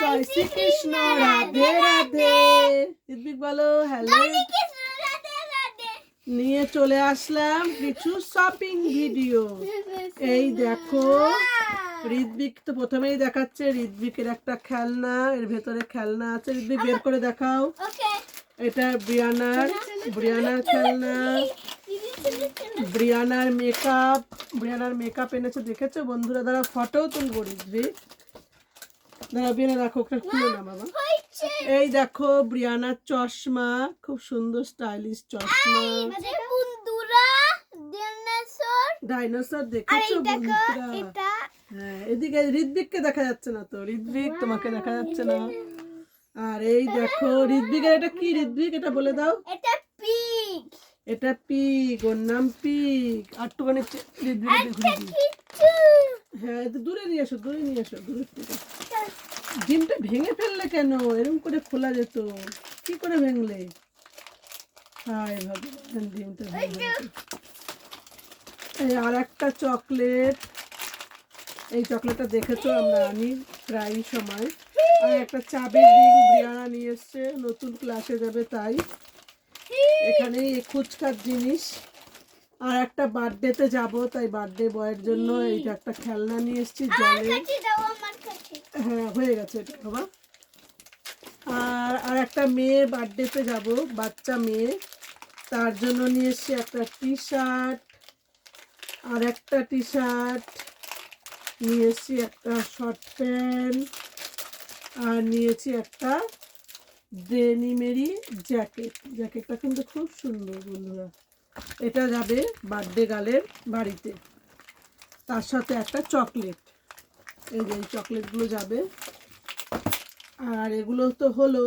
জয় শ্রীকৃষ্ণ রাধে রাধে। ঋত্বিক বলো হ্যালো নিয়ে চলে আসলাম কিছু শপিং ভিডিও এই দেখো ঋদ্বিক তো প্রথমেই দেখাচ্ছে ঋত্বিকের একটা খেলনা এর ভেতরে খেলনা আছে। ঋত্বিক বের করে দেখাও। এটা ব্রিয়ানার ব্রিয়ানার খেলনা। ব্রিয়ানার মেকআপ ব্রিয়ানার মেকআপ এনেছে দেখেছ? বন্ধুরা দ্বারা ফটো তুলবো ঋত্বিক। দাঁড়া বিয়ানা রাখো ওখানে খুলে না বাবা। এই দেখো ব্রিয়ানার চশমা খুব সুন্দর স্টাইলিশ চশমা। ডাইনোসর। দেখেছ বন্ধুরা? হ্যাঁ এদিকে ঋদ্বিককে দেখা যাচ্ছে না তো। ঋদ্বিক তোমাকে দেখা যাচ্ছে না। আর এই দেখো ঋদ্বিকের এটা কি? ঋদ্বিক এটা বলে দাও। এটা পিক এটা পিক ওর নাম পিক আটটুখানি ঋদ্বিক হ্যাঁ দূরে নিয়ে এসো দূরে নিয়ে এসো দূরে থেকে। ডিমটা ভেঙে ফেললে কেন? এরকম করে খোলা যেত। কি করে ভেঙলে? হায় ভগবান ডিমটা ভেঙে এই আর একটা চকলেট। এই চকলেটটা দেখেছ আমরা আনি প্রায় সময়। আর একটা চাবের রিং ব্রিয়ানা নিয়ে এসছে নতুন ক্লাসে যাবে তাই। এখানে এই ফুচকার জিনিস। আর একটা বার্থডেতে যাব তাই বার্থডে বয়ের জন্য এইটা একটা খেলনা নিয়ে এসেছি জলে কাছে দাও আমার কাছে হ্যাঁ হয়ে গেছে বাবা। আর আর একটা মেয়ে বার্থডেতে যাব, বাচ্চা মেয়ে। তার জন্য নিয়ে এসেছি একটা টি শার্ট আর একটা টি শার্ট নিয়ে এসেছি একটা শর্ট প্যান্ট আর নিয়েছি একটা ডেনিমেরি জ্যাকেট জ্যাকেটটা কিন্তু খুব সুন্দর, বন্ধুরা। এটা যাবে বার্থডে গালের বাড়িতে। তার সাথে একটা চকলেট এই যে চকলেটগুলো যাবে। আর এগুলো তো হলো,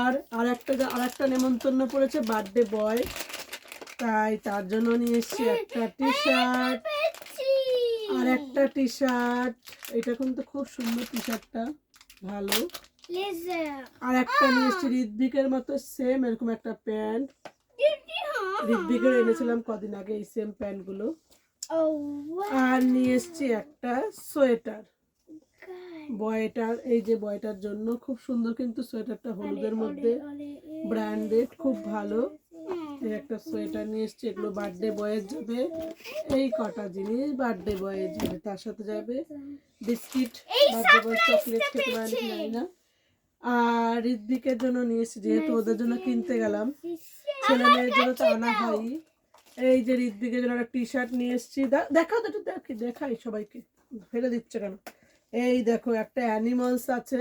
আর আর একটা আর একটা নেমন্তন্ন পড়েছে, বার্থডে বয়। তাই তার জন্য নিয়ে এসেছি একটা টি শার্ট আর একটা টি শার্ট এটা কিন্তু খুব সুন্দর টি শার্টটা ভালো। আর একটা নিয়ে এসেছি ঋদ্বিকের মতো সেম এরকম একটা প্যান্ট। ঋদ্বিকের এনেছিলাম কদিন আগে, এই সেম প্যান্টগুলো। আর নিয়ে এসেছি একটা সোয়েটার। বয়টার এই যে বয়টার জন্য খুব সুন্দর কিন্তু সোয়েটারটা হলুদের মধ্যে। ব্র্যান্ডেড খুব ভালো। একটা সোয়েটার নিয়ে এসেছি এগুলো বার্থডে বয়ের যাবে। এই কটা জিনিস বার্থডে বয়ের যাবে তার সাথে যাবে বিস্কিট বার্থডে বয় চকলেট খেতে পারেন জানি না। আর ঋদ্বিকের জন্য নিয়ে এসেছি যেহেতু ওদের জন্য কিনতে গেলাম। ছেলে মেয়ের জন্য তো আনা হয় এই যে ঋদ্বিকের জন্য একটা টি শার্ট নিয়ে এসেছি। দেখাও তো একটু দেখি দেখাই সবাইকে। ফেলে দিচ্ছে কেন? এই দেখো একটা অ্যানিমালস আছে।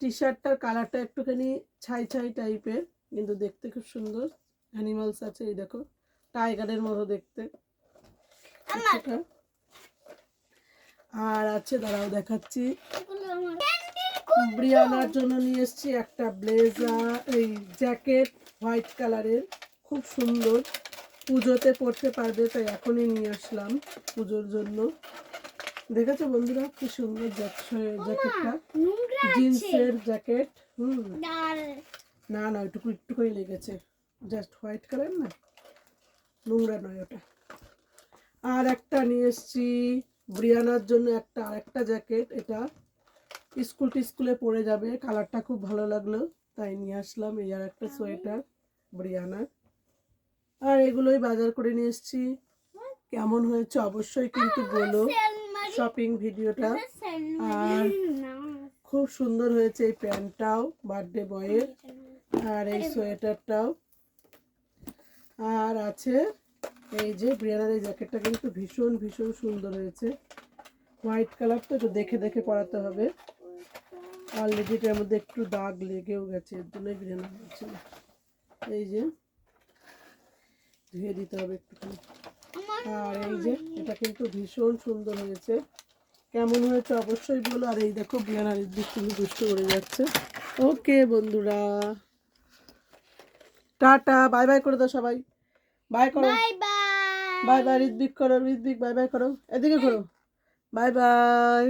টি শার্টটার কালারটা একটুখানি ছাই ছাই টাইপের কিন্তু দেখতে খুব সুন্দর। অ্যানিমালস আছে এই দেখো টাইগারের মতো দেখতে। আর আছে দাঁড়াও দেখাচ্ছি। ব্রিয়ানার জন্য নিয়ে এসেছি একটা ব্লেজার এই জ্যাকেট হোয়াইট কালারের খুব সুন্দর। পুজোতে পরতে পারবে তাই এখনই নিয়ে আসলাম পুজোর জন্য। দেখেছ বন্ধুরা কি সুন্দর জ্যাক- জ্যাকেটটা? জিন্সের জ্যাকেট হুম। না না ওইটুকু একটুকুই লেগেছে। জাস্ট হোয়াইট কালার না? নোংরা নয় ওটা। আর একটা নিয়ে এসছি ব্রিয়ানার জন্য একটা আর একটা জ্যাকেট এটা স্কুল টিস্কুলে পরে যাবে কালারটা খুব ভালো লাগল তাই নিয়ে আসলাম এই আর একটা সোয়েটার ব্রিয়ানার। আর এগুলোই বাজার করে নিয়ে এসছি। কেমন হয়েছে অবশ্যই কিন্তু বলো শপিং ভিডিওটা আর খুব সুন্দর হয়েছে এই প্যান্টটাও বার্থডে বয়ের আর এই সোয়েটারটাও। আর আছে এই যে ব্রিয়ানার এই জ্যাকেটটা কিন্তু ভীষণ ভীষণ সুন্দর হয়েছে। হোয়াইট কালার তো একটু দেখে দেখে পরাতে হবে। অলরেডি এটার মধ্যে একটু দাগ লেগেও গেছে এর জন্যই ব্রিয়ানা হচ্ছে এই যে ধুয়ে দিতে হবে একটুখানি। আর এই যে এটা কিন্তু ভীষণ সুন্দর হয়েছে। কেমন হয়েছে অবশ্যই বলো। আর এই দেখো বিয়ানার দিক থেকে দুষ্ট করে যাচ্ছে। ওকে বন্ধুরা। টাটা বাই বাই করে দাও সবাই। বাই করো। Bye bye. Bye bye Ridhwik করো ঋদ্বিক বাই বাই করো। এদিকে করো। Bye bye.